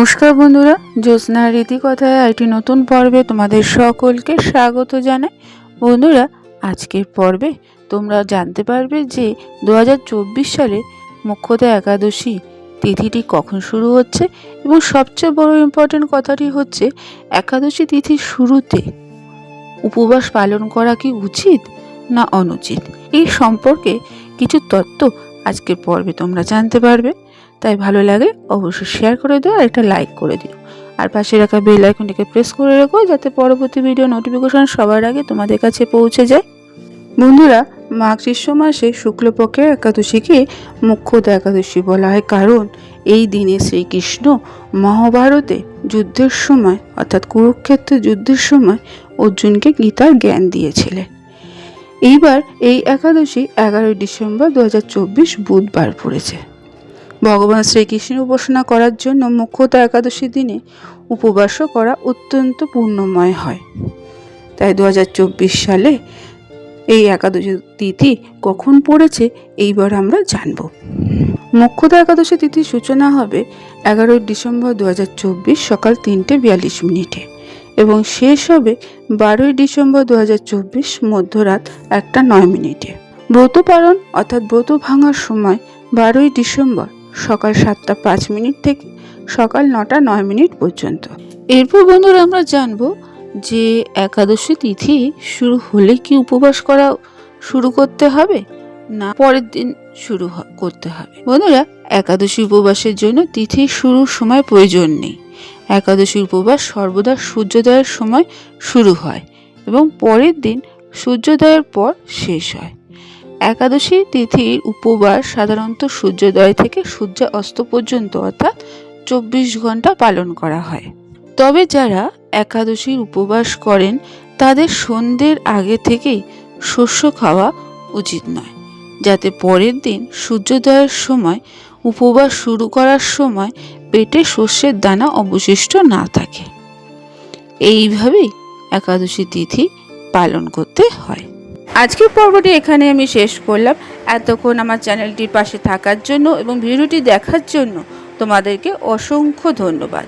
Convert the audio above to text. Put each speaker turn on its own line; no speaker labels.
নমস্কার বন্ধুরা, জ্যোৎস্না রীতি কথায় একটি নতুন পর্বে তোমাদের সকলকে স্বাগত জানাই। বন্ধুরা, আজকের পর্বে তোমরা জানতে পারবে যে দু হাজার চব্বিশ সালে মুখ্যত একাদশী তিথিটি কখন শুরু হচ্ছে এবং সবচেয়ে বড় ইম্পর্টেন্ট কথাটি হচ্ছে, একাদশী তিথির শুরুতে উপবাস পালন করা কি উচিত না অনুচিত? এই সম্পর্কে কিছু তত্ত্ব আজকের পর্বে তোমরা জানতে পারবে। তাই ভালো লাগে, অবশ্যই শেয়ার করে দিও আর একটা লাইক করে দিও। আর পাশে রাখা বেল আইকনটিকে প্রেস করে রেখো, যাতে পরবর্তী ভিডিও নোটিফিকেশন সবার আগে তোমাদের কাছে পৌঁছে যায়। বন্ধুরা মাঘ গ্রীষ্ম মাসে শুক্লপক্ষের একাদশীকে মুখ্যত একাদশী বলা হয় কারণ এই দিনে শ্রীকৃষ্ণ মহাভারতে যুদ্ধের সময়, অর্থাৎ কুরুক্ষেত্রে যুদ্ধের সময় অর্জুনকে গীতার জ্ঞান দিয়েছিলেন। এইবার এই একাদশী এগারোই ডিসেম্বর দু হাজার চব্বিশ বুধবার পড়েছে। ভগবান শ্রীকৃষ্ণের উপাসনা করার জন্য মুখ্যত একাদশী দিনে উপবাসও করা অত্যন্ত পূর্ণময় হয়। তাই দু হাজার চব্বিশ সালে এই একাদশী তিথি কখন পড়েছে এইবার আমরা জানব। মুখ্যত একাদশী তিথির সূচনা হবে এগারোই ডিসেম্বর দু হাজার চব্বিশ সকাল তিনটে বিয়াল্লিশ মিনিটে এবং শেষ হবে বারোই ডিসেম্বর দু হাজার চব্বিশ মধ্যরাত একটা নয় মিনিটে। ব্রত পালন অর্থাৎ ব্রত ভাঙার সময় বারোই ডিসেম্বর সকাল সাতটা পাঁচ মিনিট থেকে সকাল নটা নয় মিনিট পর্যন্ত। এরপর বন্ধুরা আমরা জানব যে একাদশী তিথি শুরু হলে কি উপবাস করা শুরু করতে হবে না পরের দিন শুরু করতে হবে। বন্ধুরা, একাদশী উপবাসের জন্য তিথি শুরুর সময় প্রয়োজন নেই। একাদশী উপবাস সর্বদা সূর্যোদয়ের সময় শুরু হয় এবং পরের দিন সূর্যোদয়ের পর শেষ হয়। একাদশী তিথির উপবাস সাধারণত সূর্যোদয় থেকে সূর্য অস্ত পর্যন্ত, অর্থাৎ চব্বিশ ঘণ্টা পালন করা হয়। তবে যারা একাদশীর উপবাস করেন, তাদের সন্ধ্যের আগে থেকেই শস্য খাওয়া উচিত নয়। যাতে পরের দিন সূর্যোদয়ের সময়, উপবাস শুরু করার সময় পেটে শস্যের দানা অবশিষ্ট না থাকে। এইভাবেই একাদশী তিথি পালন করতে হয়। আজকের পর্বটি এখানে আমি শেষ করলাম। এতক্ষণ আমার চ্যানেলটির পাশে থাকার জন্য এবং ভিডিওটি দেখার জন্য তোমাদেরকে অসংখ্য ধন্যবাদ।